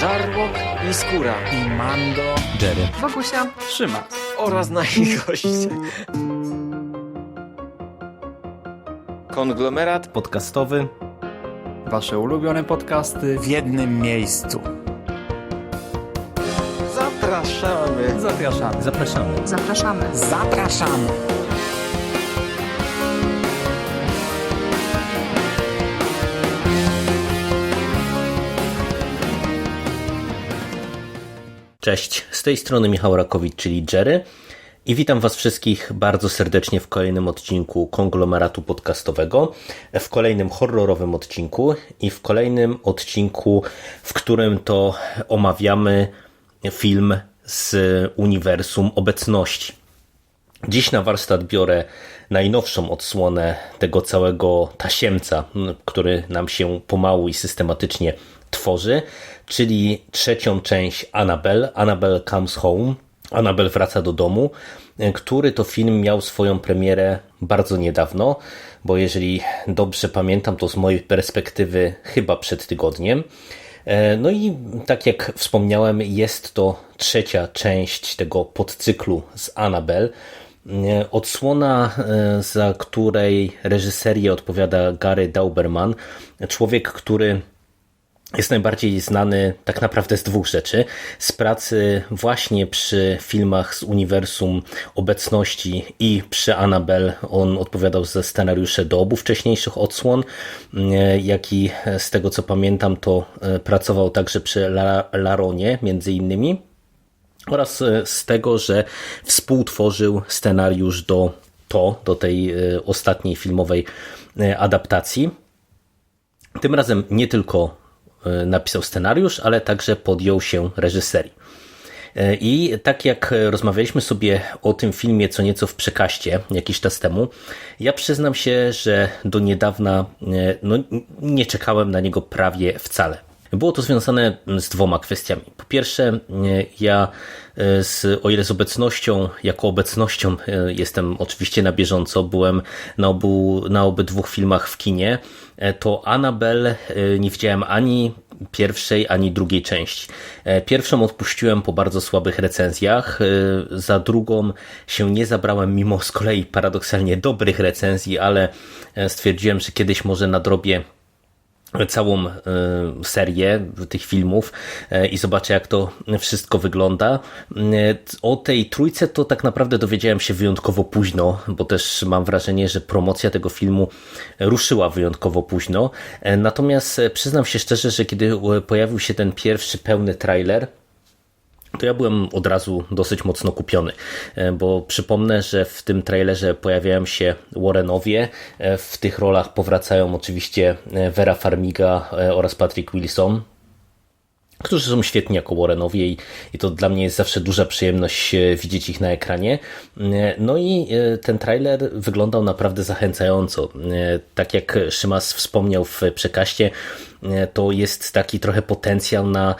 Żarłok i Skóra i Mando, Jerry. Wokusia. Szymas. oraz nasi goście. Konglomerat Podcastowy. Wasze ulubione podcasty w jednym miejscu. zapraszamy. Zapraszamy. Zapraszamy. Zapraszamy. Zapraszamy. Cześć, z tej strony Michał Rakowicz, czyli Jerry i witam Was wszystkich bardzo serdecznie w kolejnym odcinku konglomeratu podcastowego, w kolejnym horrorowym odcinku i w kolejnym odcinku, w którym to omawiamy film z uniwersum obecności. Dziś na warsztat biorę najnowszą odsłonę tego całego tasiemca, który nam się pomału i systematycznie tworzy, czyli trzecią część Annabelle, Annabelle Comes Home, Annabelle wraca do domu, e, który to film miał swoją premierę bardzo niedawno, bo jeżeli dobrze pamiętam, to z mojej perspektywy chyba przed tygodniem. E, No i tak jak wspomniałem, jest to trzecia część tego podcyklu z Annabelle. E, Odsłona, za której reżyserię odpowiada Gary Dauberman, człowiek, który jest najbardziej znany tak naprawdę z dwóch rzeczy. Z pracy właśnie przy filmach z uniwersum obecności i przy Annabelle. On odpowiadał za scenariusze do obu wcześniejszych odsłon, e, jak i z tego co pamiętam, to e, pracował także przy La- Laronie między innymi oraz e, z tego, że współtworzył scenariusz do to, do tej e, ostatniej filmowej e, adaptacji. Tym razem nie tylko e, napisał scenariusz, ale także podjął się reżyserii. E, I tak jak rozmawialiśmy sobie o tym filmie co nieco w przekaście jakiś czas temu, ja przyznam się, że do niedawna e, no, nie czekałem na niego prawie wcale. Było to związane z dwoma kwestiami. Po pierwsze, e, ja e, z, o ile z obecnością, jako obecnością e, jestem oczywiście na bieżąco, byłem na, obu, na obydwu filmach w kinie, e, to Annabelle e, nie widziałem ani pierwszej, ani drugiej części. E, Pierwszą odpuściłem po bardzo słabych recenzjach, e, za drugą się nie zabrałem, mimo z kolei paradoksalnie dobrych recenzji, ale e, stwierdziłem, że kiedyś może nadrobię całą e, serię tych filmów e, i zobaczę jak to wszystko wygląda. E, O tej trójce to tak naprawdę dowiedziałem się wyjątkowo późno, bo też mam wrażenie, że promocja tego filmu ruszyła wyjątkowo późno. Natomiast przyznam się szczerze, że kiedy pojawił się ten pierwszy pełny trailer, to ja byłem od razu dosyć mocno kupiony, e, bo przypomnę, że w tym trailerze pojawiają się Warrenowie, e, w tych rolach powracają oczywiście e, Vera Farmiga oraz Patrick Wilson, którzy są świetni jako Warrenowie i, i to dla mnie jest zawsze duża przyjemność e, widzieć ich na ekranie. E, No i e, ten trailer wyglądał naprawdę zachęcająco. Tak jak Szymas wspomniał w przekaście, to jest taki trochę potencjał na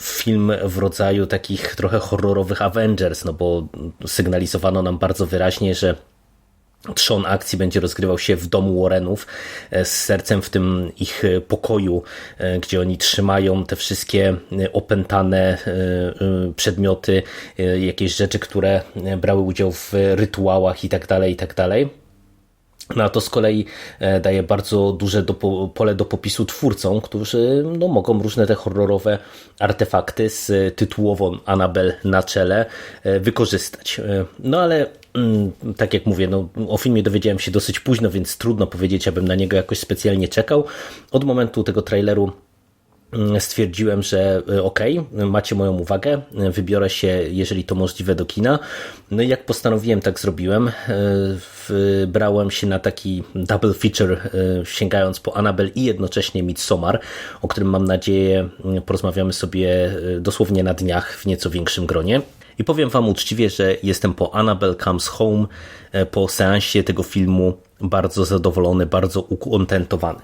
film w rodzaju takich trochę horrorowych Avengers, no bo sygnalizowano nam bardzo wyraźnie, że Trzon akcji będzie rozgrywał się w domu Warrenów e, z sercem w tym ich e, pokoju, e, gdzie oni trzymają te wszystkie opętane przedmioty, jakieś rzeczy, które brały udział w rytuałach i tak dalej, i tak dalej. No a to z kolei e, daje bardzo duże do, pole do popisu twórcom, którzy no, mogą różne te horrorowe artefakty z e, tytułową Annabelle na czele e, wykorzystać. No ale mm, tak jak mówię, no, o filmie dowiedziałem się dosyć późno, więc trudno powiedzieć, abym na niego jakoś specjalnie czekał. Od momentu tego traileru stwierdziłem, że e, okej, macie moją uwagę, wybiorę się, jeżeli to możliwe, do kina. No i jak postanowiłem, tak zrobiłem. E, Wybrałem się na taki double feature, e, sięgając po Annabelle i jednocześnie Midsommar, o którym mam nadzieję mm, porozmawiamy sobie dosłownie na dniach w nieco większym gronie. I powiem Wam uczciwie, że jestem po Annabelle Comes Home, po seansie tego filmu bardzo zadowolony, bardzo ukontentowany.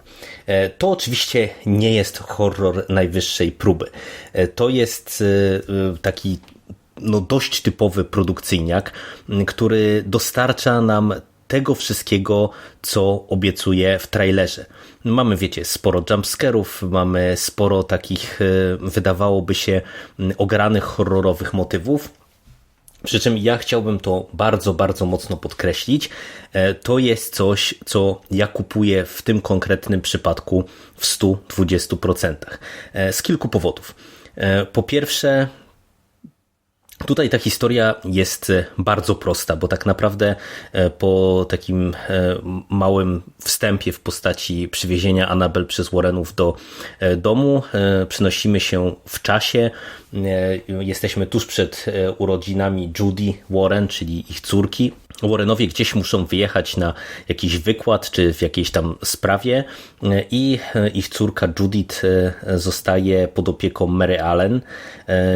E, To oczywiście nie jest horror najwyższej próby. E, To jest e, taki no, dość typowy produkcyjniak, który dostarcza nam tego wszystkiego, co obiecuje w trailerze. Mamy, wiecie, sporo jumpscarów, mamy sporo takich, wydawałoby się, ogranych horrorowych motywów, przy czym ja chciałbym to bardzo, bardzo mocno podkreślić. To jest coś, co ja kupuję w tym konkretnym przypadku w 120%. Z kilku powodów. Po pierwsze, Tutaj ta historia jest bardzo prosta, bo tak naprawdę po takim małym wstępie w postaci przywiezienia Anabel przez Warrenów do domu przenosimy się w czasie. Jesteśmy tuż przed urodzinami Judy Warren, czyli ich córki. Warrenowie gdzieś muszą wyjechać na jakiś wykład czy w jakiejś tam sprawie. I ich córka Judith zostaje pod opieką Mary Allen.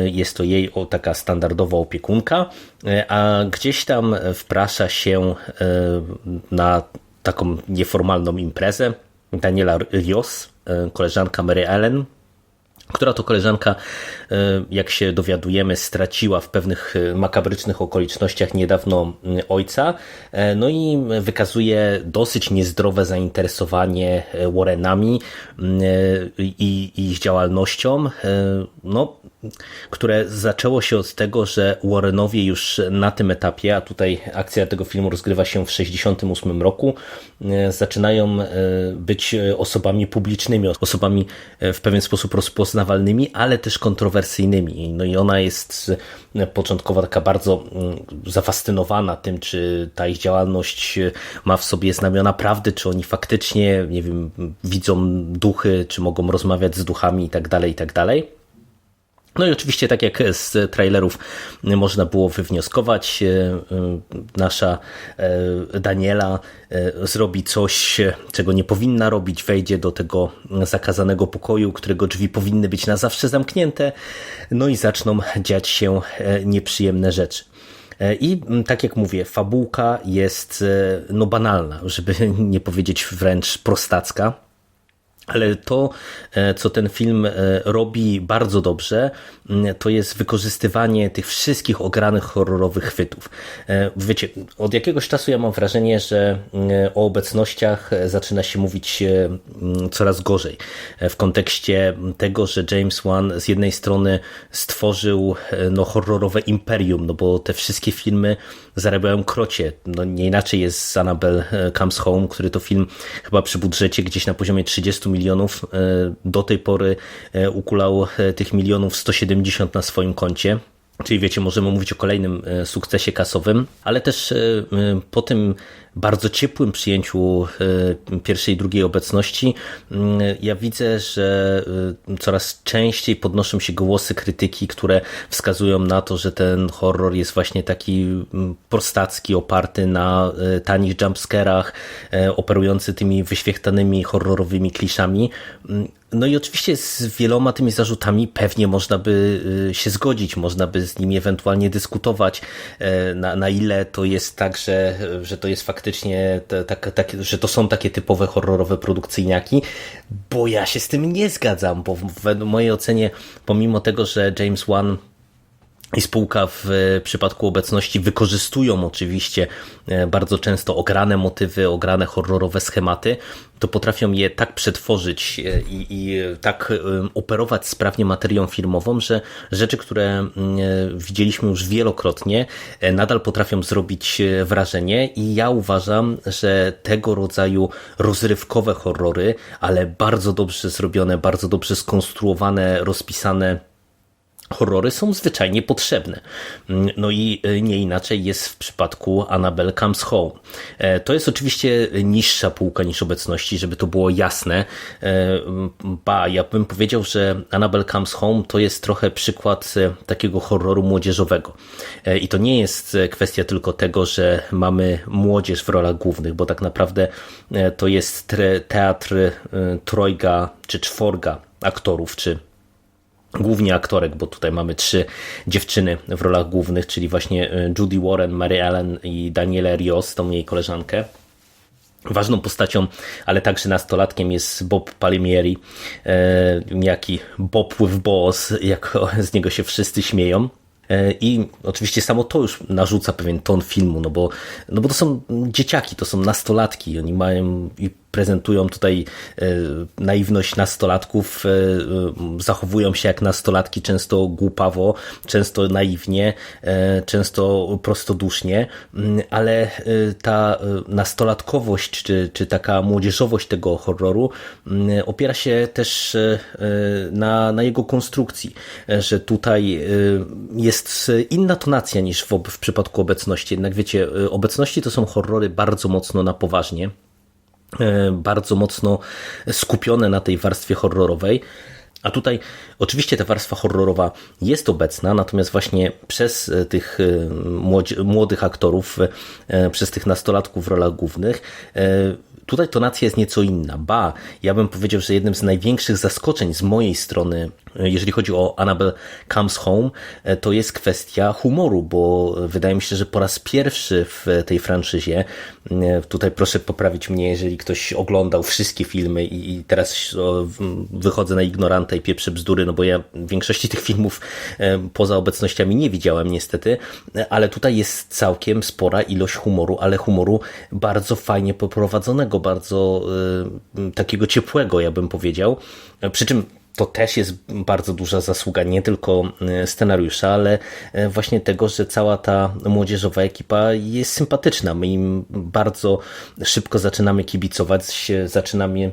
Jest to jej taka standardowa opiekunka, a gdzieś tam wprasza się na taką nieformalną imprezę. Daniela Rios, koleżanka Mary Allen, która to koleżanka, jak się dowiadujemy, straciła w pewnych makabrycznych okolicznościach niedawno ojca, no i wykazuje dosyć niezdrowe zainteresowanie Warrenami i ich działalnością, no, które zaczęło się od tego, że Warrenowie już na tym etapie, a tutaj akcja tego filmu rozgrywa się w 1968 roku, zaczynają być osobami publicznymi, osobami w pewien sposób rozpoznawalnymi, ale też kontrowersyjnymi. No i ona jest początkowo taka bardzo zafascynowana tym, czy ta ich działalność ma w sobie znamiona prawdy, czy oni faktycznie, nie wiem, widzą duchy, czy mogą rozmawiać z duchami i tak dalej, i tak dalej. No i oczywiście, tak jak z trailerów można było wywnioskować, nasza Daniela zrobi coś, czego nie powinna robić, wejdzie do tego zakazanego pokoju, którego drzwi powinny być na zawsze zamknięte, no i zaczną dziać się nieprzyjemne rzeczy. I tak jak mówię, fabułka jest no banalna, żeby nie powiedzieć wręcz prostacka. Ale to, co ten film robi bardzo dobrze, to jest wykorzystywanie tych wszystkich ogranych horrorowych chwytów. Wiecie, od jakiegoś czasu ja mam wrażenie, że o obecnościach zaczyna się mówić coraz gorzej. W kontekście tego, że James Wan z jednej strony stworzył no, horrorowe imperium, no bo te wszystkie filmy zarabiają krocie. No, nie inaczej jest z Annabelle Comes Home, który to film chyba przy budżecie gdzieś na poziomie 30 milionów do tej pory ukulał tych milionów 170 na swoim koncie. Czyli wiecie, możemy mówić o kolejnym sukcesie kasowym, ale też po tym bardzo ciepłym przyjęciu pierwszej i drugiej obecności, ja widzę, że coraz częściej podnoszą się głosy krytyki, które wskazują na to, że ten horror jest właśnie taki prostacki, oparty na tanich jumpscarach, operujący tymi wyświechtanymi horrorowymi kliszami. No i oczywiście z wieloma tymi zarzutami pewnie można by się zgodzić, można by z nimi ewentualnie dyskutować, na, na ile to jest tak, że, że to jest faktycznie, tak, tak, że to są takie typowe horrorowe produkcyjniaki, bo ja się z tym nie zgadzam, bo w mojej ocenie, pomimo tego, że James Wan i spółka w przypadku obecności wykorzystują oczywiście bardzo często ograne motywy, ograne horrorowe schematy, to potrafią je tak przetworzyć i, i, tak operować sprawnie materią filmową, że rzeczy, które widzieliśmy już wielokrotnie, nadal potrafią zrobić wrażenie. I ja uważam, że tego rodzaju rozrywkowe horrory, ale bardzo dobrze zrobione, bardzo dobrze skonstruowane, rozpisane horrory są zwyczajnie potrzebne. No i nie inaczej jest w przypadku Annabelle Comes Home. To jest oczywiście niższa półka niż obecności, żeby to było jasne. Ba, ja bym powiedział, że Annabelle Comes Home to jest trochę przykład takiego horroru młodzieżowego. I to nie jest kwestia tylko tego, że mamy młodzież w rolach głównych, bo tak naprawdę to jest teatr trojga czy czworga aktorów, czy głównie aktorek, bo tutaj mamy trzy dziewczyny w rolach głównych, czyli właśnie Judy Warren, Mary Ellen i Daniela Rios, tą jej koleżankę. Ważną postacią, ale także nastolatkiem jest Bob Palmieri, jaki Bob with Boss, jak z niego się wszyscy śmieją. E, I oczywiście samo to już narzuca pewien ton filmu, no bo, no bo to są dzieciaki, to są nastolatki, oni mają prezentują tutaj e, naiwność nastolatków, e, zachowują się jak nastolatki, często głupawo, często naiwnie, e, często prostodusznie, mm, ale ta nastolatkowość, czy, czy taka młodzieżowość tego horroru mm, opiera się też na, na jego konstrukcji, że tutaj jest inna tonacja niż w, w przypadku obecności. Jednak wiecie, obecności to są horrory bardzo mocno na poważnie bardzo mocno skupione na tej warstwie horrorowej. A tutaj oczywiście ta warstwa horrorowa jest obecna, natomiast właśnie przez e, tych e, młodych aktorów, e, przez tych nastolatków w rolach głównych, e, tutaj tonacja jest nieco inna. Ba, ja bym powiedział, że jednym z największych zaskoczeń z mojej strony, e, jeżeli chodzi o Annabelle Comes Home, e, to jest kwestia humoru, bo wydaje mi się, że po raz pierwszy w tej franczyzie, e, tutaj proszę poprawić mnie, jeżeli ktoś oglądał wszystkie filmy i, teraz wychodzę na ignoranta i pieprzę bzdury, no bo ja większości tych filmów e, poza obecnościami nie widziałem niestety, ale tutaj jest całkiem spora ilość humoru, ale humoru bardzo fajnie poprowadzonego, bardzo takiego ciepłego, ja bym powiedział. Przy czym to też jest bardzo duża zasługa nie tylko e, scenariusza, ale e, właśnie tego, że cała ta młodzieżowa ekipa jest sympatyczna. My im bardzo szybko zaczynamy kibicować, zaczynamy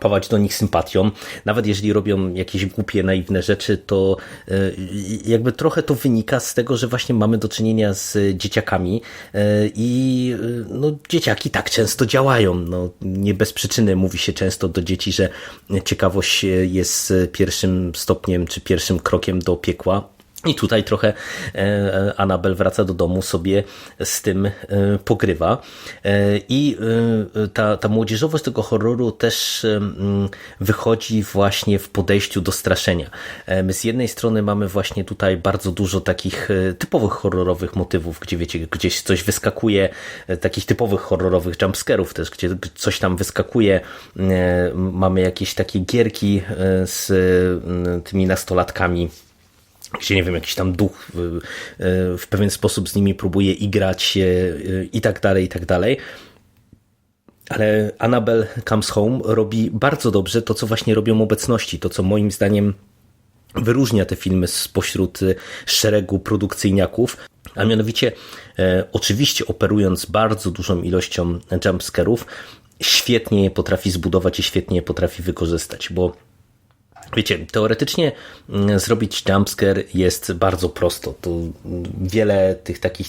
pawać do nich sympatią. Nawet jeżeli robią jakieś głupie, naiwne rzeczy, to e, jakby trochę to wynika z tego, że właśnie mamy do czynienia z dzieciakami e, i e, no, dzieciaki tak często działają. No, nie bez przyczyny mówi się często do dzieci, że ciekawość jest pierwszym stopniem czy pierwszym krokiem do piekła. I tutaj trochę e, Anabel wraca do domu, sobie z tym e, pogrywa. E, I ta, ta młodzieżowość tego horroru też wychodzi właśnie w podejściu do straszenia. My z jednej strony mamy właśnie tutaj bardzo dużo takich typowych horrorowych motywów, gdzie wiecie, gdzieś coś wyskakuje, takich typowych horrorowych jumpscarów też, gdzie coś tam wyskakuje. Mamy jakieś takie gierki z tymi nastolatkami gdzie nie wiem, jakiś tam duch w, w pewien sposób z nimi próbuje igrać e, i tak dalej, i tak dalej. Ale Annabelle Comes Home robi bardzo dobrze to, co właśnie robią obecności, to, co moim zdaniem wyróżnia te filmy spośród e, szeregu produkcyjniaków, a mianowicie e, oczywiście operując bardzo dużą ilością jumpscarów, świetnie je potrafi zbudować i świetnie je potrafi wykorzystać, bo Wiecie, teoretycznie mm, zrobić jumpscare jest bardzo prosto. To mm, wiele tych takich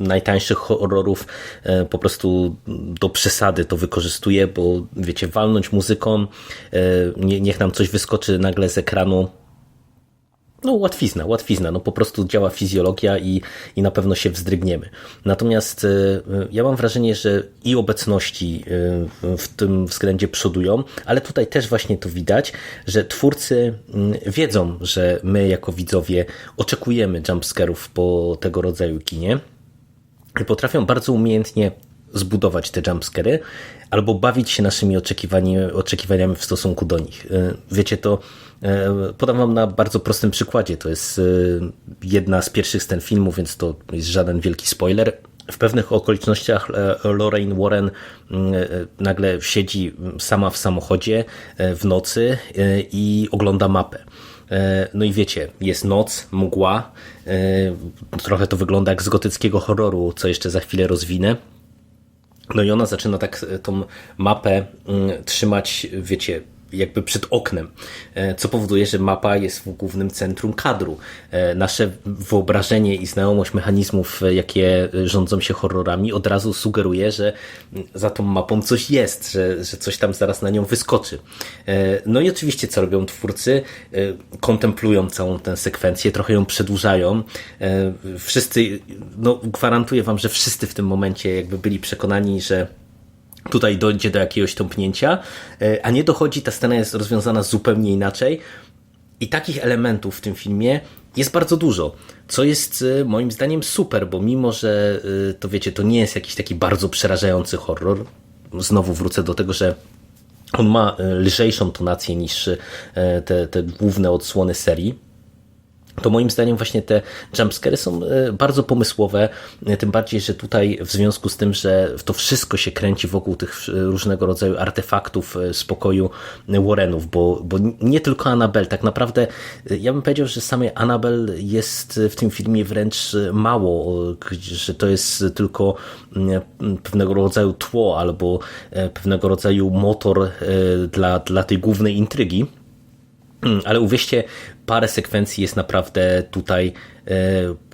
najtańszych horrorów e, po prostu do przesady to wykorzystuje, bo wiecie, walnąć muzyką, e, nie- niech nam coś wyskoczy nagle z ekranu, no łatwizna, łatwizna, no po prostu działa fizjologia i, i na pewno się wzdrygniemy. Natomiast e, ja mam wrażenie, że i obecności e, w tym względzie przodują, ale tutaj też właśnie to widać, że twórcy mm, wiedzą, że my jako widzowie oczekujemy jumpscarów po tego rodzaju kinie i potrafią bardzo umiejętnie zbudować te jumpscary albo bawić się naszymi oczekiwani, oczekiwaniami w stosunku do nich. E, Wiecie, to e, podam wam na bardzo prostym przykładzie. To jest e, jedna z pierwszych scen filmu, więc to jest żaden wielki spoiler. W pewnych okolicznościach Lorraine Warren mm, nagle siedzi sama w samochodzie w nocy i ogląda mapę. No i wiecie, jest noc, mgła, trochę to wygląda jak z gotyckiego horroru, co jeszcze za chwilę rozwinę. No i ona zaczyna tak e, tą mapę mm, trzymać, wiecie, jakby przed oknem, e, co powoduje, że mapa jest w głównym centrum kadru. E, Nasze wyobrażenie i znajomość mechanizmów, e, jakie rządzą się horrorami, od razu sugeruje, że mm, za tą mapą coś jest, że, że coś tam zaraz na nią wyskoczy. No i oczywiście, co robią twórcy? Kontemplują całą tę sekwencję, trochę ją przedłużają. Wszyscy, no gwarantuję wam, że wszyscy w tym momencie jakby byli przekonani, że tutaj dojdzie do jakiegoś tąpnięcia, e, a nie dochodzi, ta scena jest rozwiązana zupełnie inaczej. I takich elementów w tym filmie jest bardzo dużo, co jest e, moim zdaniem super, bo mimo, że e, to wiecie, to nie jest jakiś taki bardzo przerażający horror, znowu wrócę do tego, że on ma lżejszą tonację niż te, te główne odsłony serii, to moim zdaniem właśnie te jumpscary są e, bardzo pomysłowe, e, tym bardziej, że tutaj w związku z tym, że to wszystko się kręci wokół tych różnego rodzaju artefaktów e, z pokoju Warrenów, bo, bo nie tylko Annabelle, tak naprawdę ja bym powiedział, że samej Annabelle jest w tym filmie wręcz mało, że to jest tylko pewnego rodzaju tło albo pewnego rodzaju motor dla, dla tej głównej intrygi. Mm, Ale uwierzcie, parę sekwencji jest naprawdę tutaj e,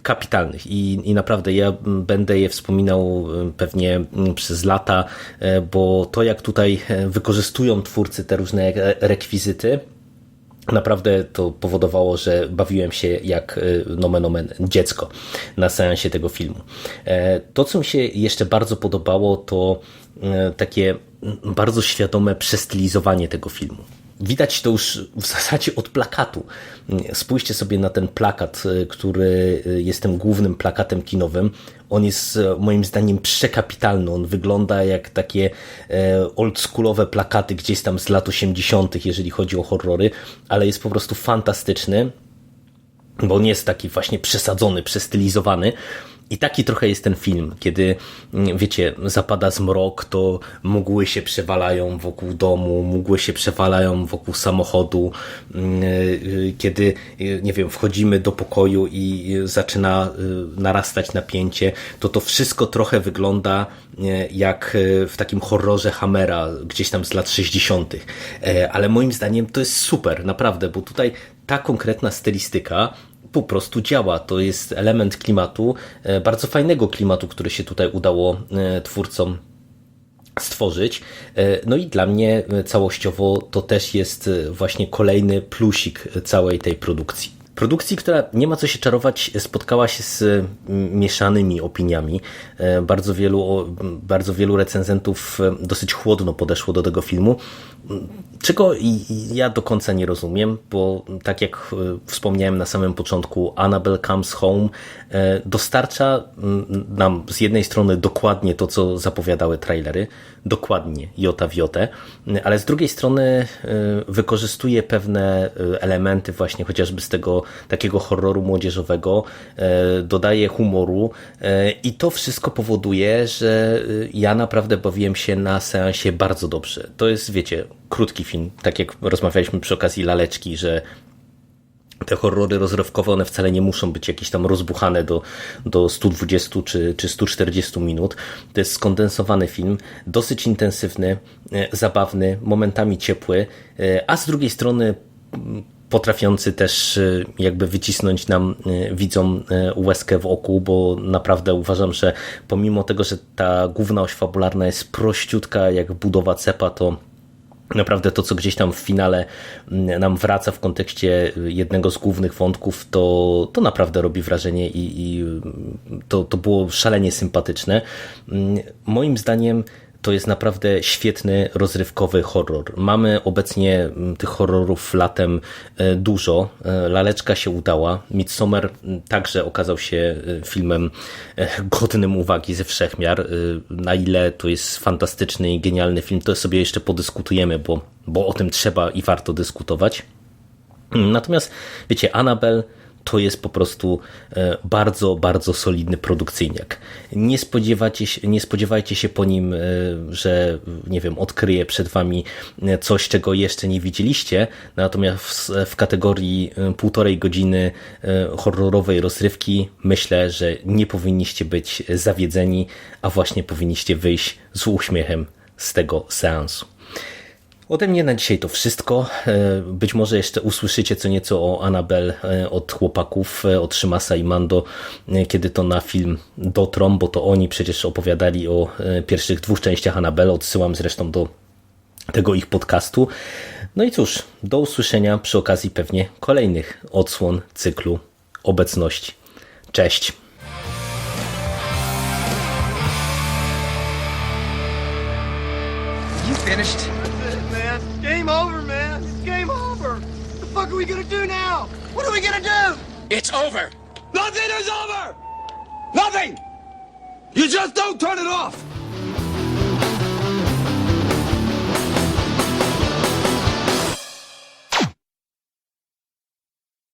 kapitalnych i, i naprawdę ja będę je wspominał e, pewnie przez lata, e, bo to jak tutaj wykorzystują twórcy te różne re- rekwizyty, Naprawdę to powodowało, że bawiłem się jak nomen omen dziecko na seansie tego filmu. To, co mi się jeszcze bardzo podobało, to takie bardzo świadome przestylizowanie tego filmu. Widać to już w zasadzie od plakatu. Spójrzcie sobie na ten plakat, y, który y, jest tym głównym plakatem kinowym. On jest e, moim zdaniem przekapitalny. On wygląda jak takie e, oldschoolowe plakaty gdzieś tam z lat 80., jeżeli chodzi o horrory, ale jest po prostu fantastyczny, bo on jest taki właśnie przesadzony, przestylizowany. I taki trochę jest ten film, kiedy, mm, wiecie, zapada zmrok, to mgły się przewalają wokół domu, mgły się przewalają wokół samochodu, mm, y, kiedy, y, nie wiem, wchodzimy do pokoju i y, zaczyna y, narastać napięcie, to to wszystko trochę wygląda y, jak y, w takim horrorze Hammera, gdzieś tam z lat 60. E, Ale moim zdaniem to jest super, naprawdę, bo tutaj ta konkretna stylistyka po prostu działa. To jest element klimatu, e, bardzo fajnego klimatu, który się tutaj udało e, twórcom stworzyć. E, No i dla mnie całościowo to też jest właśnie kolejny plusik całej tej produkcji. Produkcji, która nie ma co się czarować, spotkała się z mieszanymi opiniami. E, Bardzo wielu, bardzo wielu recenzentów e, dosyć chłodno podeszło do tego filmu, czego ja do końca nie rozumiem, bo tak jak e, wspomniałem na samym początku, Annabelle Comes Home dostarcza nam z jednej strony dokładnie to, co zapowiadały trailery, dokładnie jota w jotę, ale z drugiej strony wykorzystuje pewne elementy właśnie chociażby z tego takiego horroru młodzieżowego, e, dodaje humoru e, i to wszystko powoduje, że e, ja naprawdę bawiłem się na seansie bardzo dobrze. To jest, wiecie, krótki film, tak jak rozmawialiśmy przy okazji Laleczki, że te horrory rozrywkowe, one wcale nie muszą być jakieś tam rozbuchane do, do 120 czy, czy 140 minut. To jest skondensowany film, dosyć intensywny, zabawny, momentami ciepły, a z drugiej strony potrafiący też e, jakby wycisnąć nam e, widzom e, łezkę w oku, bo naprawdę uważam, że pomimo tego, że ta główna oś fabularna jest prościutka jak budowa cepa, to Naprawdę to, co gdzieś tam w finale mm, nam wraca w kontekście jednego z głównych wątków, to, to naprawdę robi wrażenie i, i mm, to, to było szalenie sympatyczne. Mm, Moim zdaniem to jest naprawdę świetny, rozrywkowy horror. Mamy obecnie mm, tych horrorów latem e, dużo. E, Laleczka się udała. Midsommar mm, także okazał się e, filmem godnym uwagi ze wszechmiar. Na ile to jest fantastyczny i genialny film, to sobie jeszcze podyskutujemy, bo, bo o tym trzeba i warto dyskutować. Natomiast wiecie, Annabelle to jest po prostu e, bardzo, bardzo solidny produkcyjniak. Nie się, nie spodziewajcie się po nim, e, że nie wiem, odkryje przed wami e, coś, czego jeszcze nie widzieliście. Natomiast w, w kategorii półtorej godziny horrorowej rozrywki myślę, że nie powinniście być zawiedzeni, a właśnie powinniście wyjść z uśmiechem z tego seansu. Ode mnie na dzisiaj to wszystko. E, Być może jeszcze usłyszycie co nieco o Annabelle e, od chłopaków, e, od Szymasa i Mando, kiedy to na film dotrą, bo to oni przecież opowiadali o pierwszych dwóch częściach Annabelle. Odsyłam zresztą do tego ich podcastu. No i cóż, do usłyszenia przy okazji pewnie kolejnych odsłon cyklu obecności. Cześć! You finished? We gonna do now? What are we gonna do? It's over. Nothing is over! Nothing! You just don't turn it off!